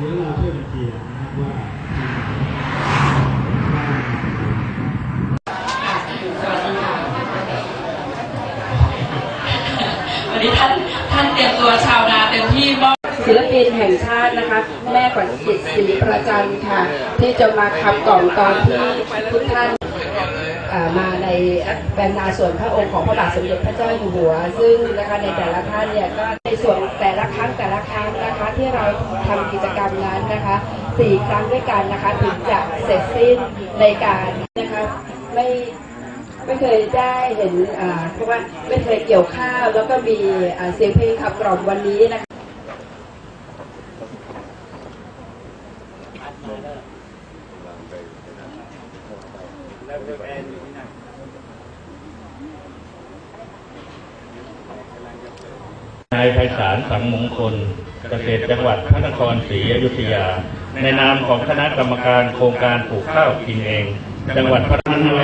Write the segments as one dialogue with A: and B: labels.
A: เดี๋ยวเราช่วยกันเชียร์นะครับว่า
B: วันนี้ท่านท่านเตรียมตัวชาวนาเต็มที่มอบ
C: ศิลปินแห่งชาตินะคะ แม่ขวัญจิตศรีประจันค่ะ ที่จะมาขับกล่อมตอนที่ทุกท่าน มาในแบรนนาส่วนพระองค์ของพระบาทสมเด็จพระเจ้าอยู่หัว ซึ่งนะคะในแต่ละท่านเนี่ยก็ในส่วนแต่ละครั้งแต่ละครั้งนะคะที่เราทำกิจกรรมนั้นนะคะสี่ครั้งด้วยกันนะคะถึงจะเสร็จสิ้นในการนะคะไม่ไม่เคยได้เห็นอ่าเพราะว่าไม่เคยเกี่ยวข้าวแล้วก็มีเสียงเพลงขับกล่อมวันนี้นะคะ
D: นายไพศาลสังมงคล เกษตรจังหวัดพระนครศรีอยุธยา ในนามของคณะกรรมการโครงการปลูกข้าวกินเอง จังหวัดพระนคร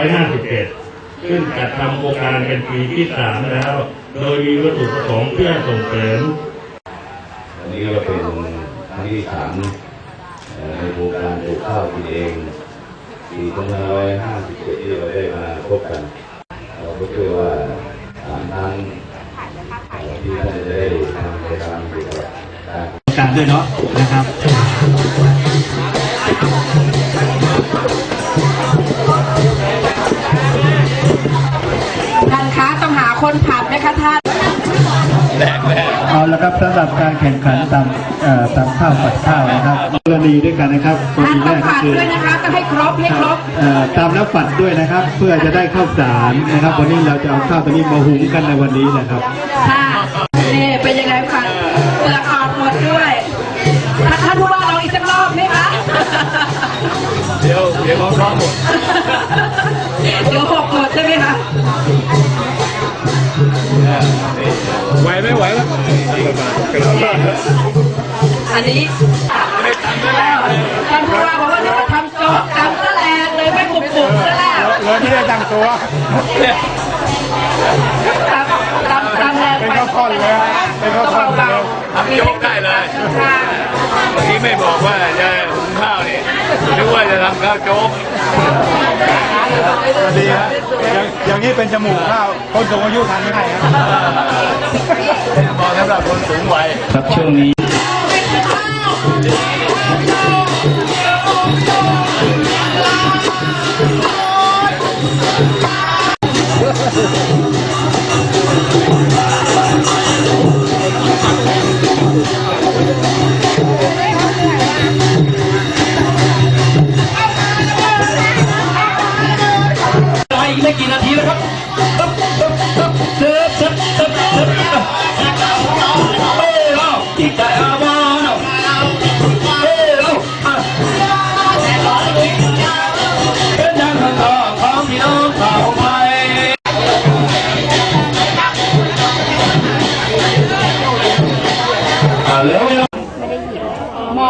D: 551ซึ่งจัดทำโครงการเป็นปีที่3แล้ว โดยมีวัตถุประสงค์เพื่อส่งเสริม
E: อันนี้ก็เป็นครั้งที่สามในโครงการปลูกข้าวกินเอง ปี2557ที่เราได้มาพบกัน เราก็เชื่อว่าสามครั้งเอ่อที่ท่านจะได้ทำกิจกรรมเกี่ยวกับการ
A: การด้วยเนาะนะครับ
C: ท่านคะต้องหาคนขับนะคะท่าน
A: เอาละครับสำหรับการแข่งขันตามเอ่อตามข้าวปัดข้าวนะครับกร ณีด้วยกันนะครับกร
C: ท่าน
A: ณีแร
C: ต้อง
A: กก็
C: ผ่าน
A: คือ
C: ด้วยนะคะต้องให้ครบให้ครบ
A: เอ่อตามแล้วปัดด้วยนะครับ เพื่อจะได้ข้าวสารนะครับ วันนี้เราจะเอาข้าวตัวนี้มาหุงกันในวันนี้นะครับ
C: ค่ะนี่เป็นยังไงคะเปลือกออกหมดด้วยท่านท่านผู้ว่าเราอีกสักรอบไหมคะ
E: เดี๋ยวเดี๋ยวเขาซ้อมหมด
C: เดี๋ยวหกหมดใช่ไหมคะ
E: ไหวไม่ไหววะ
C: อันนี้ ท่านผู้ว่าบอกว่าจะมาทำโจ๊กตำซะแรงเลยไม่กรุบกรุบซะแล้ว
A: เลยไม่ได้ตั้งตัว
C: ตำตำตำแรง
A: เป็นข้าวท่อนเลยเป็นข้าวท่อนเลย
E: ทำโจ๊กได้เลย
C: ค่ะ
E: เมื่อกี้ไม่บอกว่าจะหุงข้าวนี่นึกว่าจะทำข้าวโจ๊ก
A: ดีฮะอย่างอย่างนี้เป็นจมูกข้าวคนสูงอายุทานไม่ได้ครับ
E: เหมาะสำหรับคนสูงวัย
D: ครับช่วงนี้
F: ไม่กี่นาทีแล้วครับ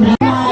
G: ra
H: ngoài